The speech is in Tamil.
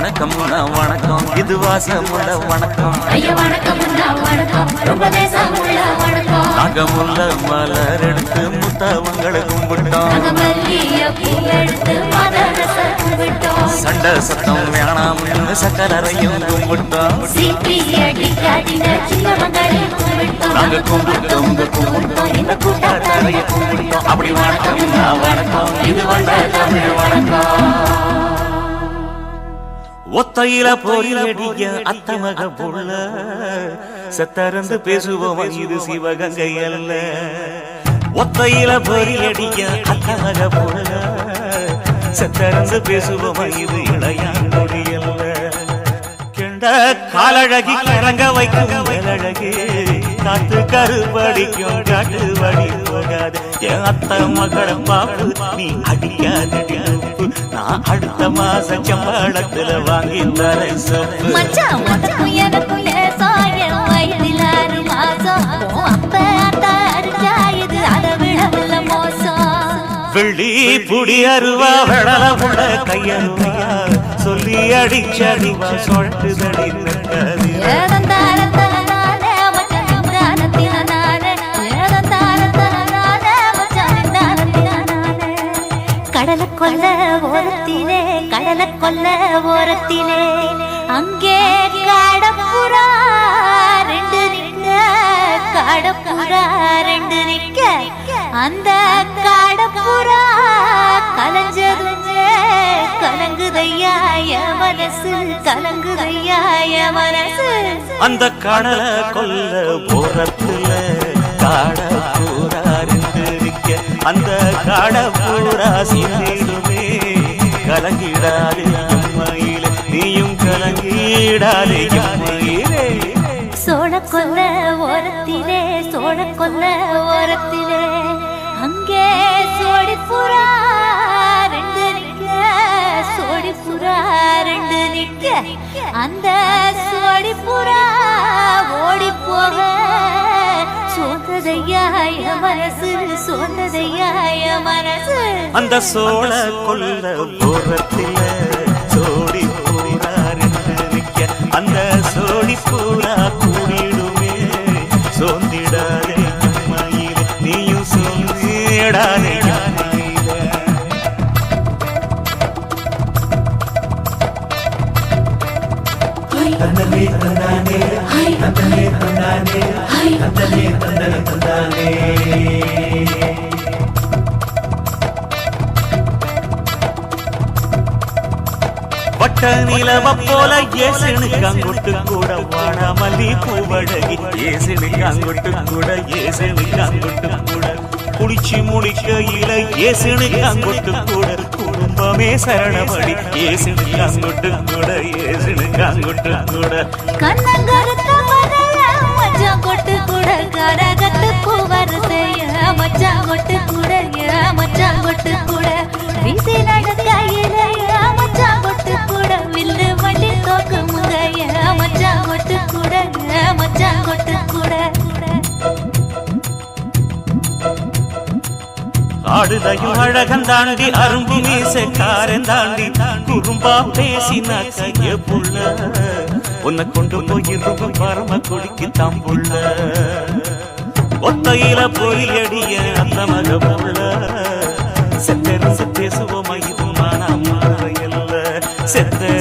வணக்கம் வணக்கம். இது வாசமுள்ள வணக்கம். நாகமுள்ள மலர் எடுத்து முத்தவங்களை கும்பிட்டோம். சண்டை சத்தம் வேணாம்னு சக்கரையும் கும்பிட்டோம். நாங்க கும்பிட்டோம் உங்க கும்பிட்டோம். இந்த கூட்டாத்தாரைய கும்பிட்டோம். அப்படி வணக்கம் வணக்கம். இது வந்த தமிழ் வணக்கம். ஒத்தையில பொறியடிய அத்தமக புள்ள செத்தறந்து பேசுவோம் இது சிவகங்கை அல்ல. ஒத்தையில பொறியடிய அத்தமக புள்ள செத்தறந்து பேசுவோம் இது இளையாங்கொடி அல்ல. கெண்ட காலழகி கிறங்க வைக்கும் மேலழகி. காத்து கருபடிக்கும் காட்டு வழி போகாது என் அத்த மகளை பாப்பு நீ அடிக்காதடி உப்பு நான் அடுத்த மாசம் சம்பளத்துல வாங்கி தரேன் சொப்பு மச்சான் உனக்கும் எனக்கும் லேசாய வயதில் ஆறு மாசம். அப்ப அத்தா அடிச்சா இது அதை விடவில்ல மோசம். வெள்ளி புடி அருவா வெடல புள்ள கையருவா சொல்லி அடிச்சடிவா நின்றானத்தினானே கடலை கொல்ல ஓரத்திலே கடலை கொல்ல ஓரத்திலே. அங்கே காடப்புறா ரெண்டு நிக்க காடப்புறா ரெண்டு நிக்க அந்த காடப்புறா கலஞ்சதுமே கலங்குதையா என் மனசு கலங்குதையா என் மனசு அந்த கடலை கொல்ல போறத்துல காட அந்த காட சிந்திடுமே கலங்கிடாதே எம்மையில நீயும் கலங்கிடாதே எம்மையிலே சோழ கொல்ல ஓரத்திலே சோழ கொல்ல ஓரத்திலே அங்கே சோடி புறா ரெண்டு நிக்க சோடி புறா ரெண்டு நிக்க அந்த சோடி புறா ஓடி போக சோந்ததையா என் மனசு சோந்ததையா மனசு அந்த சோழ கொல்ல போறத்துல தந்தனே தந்தானே தந்தனே தந்தானே தந்தனே தந்தனே தந்தானே வட்ட நிலவ போல ஏசனுக்கு அங்குட்டு கூட வாடாமல்லி பூவழகி. ஏசனுக்கு அங்குட்டு கூட ஏசனுக்கு அங்குட்டு கூட. குளிச்சு முடிக்கையில ஏசனுக்கு அங்குட்டு கூட. குடும்பமே சரணபடி ஏசனுக்கு அங்குட்டு கூட ஏசனுக்கு அங்குட்டு கூட கண்ணங்கருத்த மகள மச்சான் கொட்டு கூட கரகத்து பூவரசைய மச்சான் கொட்டு கூட ஏ மச்சான் ஆடுதையும் அழகன் தாண்டி அரும்பு மீசக்காரன் தாண்டி குறும்பா பேசின கைய புள்ள உன்னை கொண்டு போய் இரும்பு பரம குடிக்கு தம்புள்ள. ஒத்தையில போய் அடிய அந்த மக புள்ள செத்தரிந்து பேசுவோம் இது மானாம இல்ல. செத்தரிந்து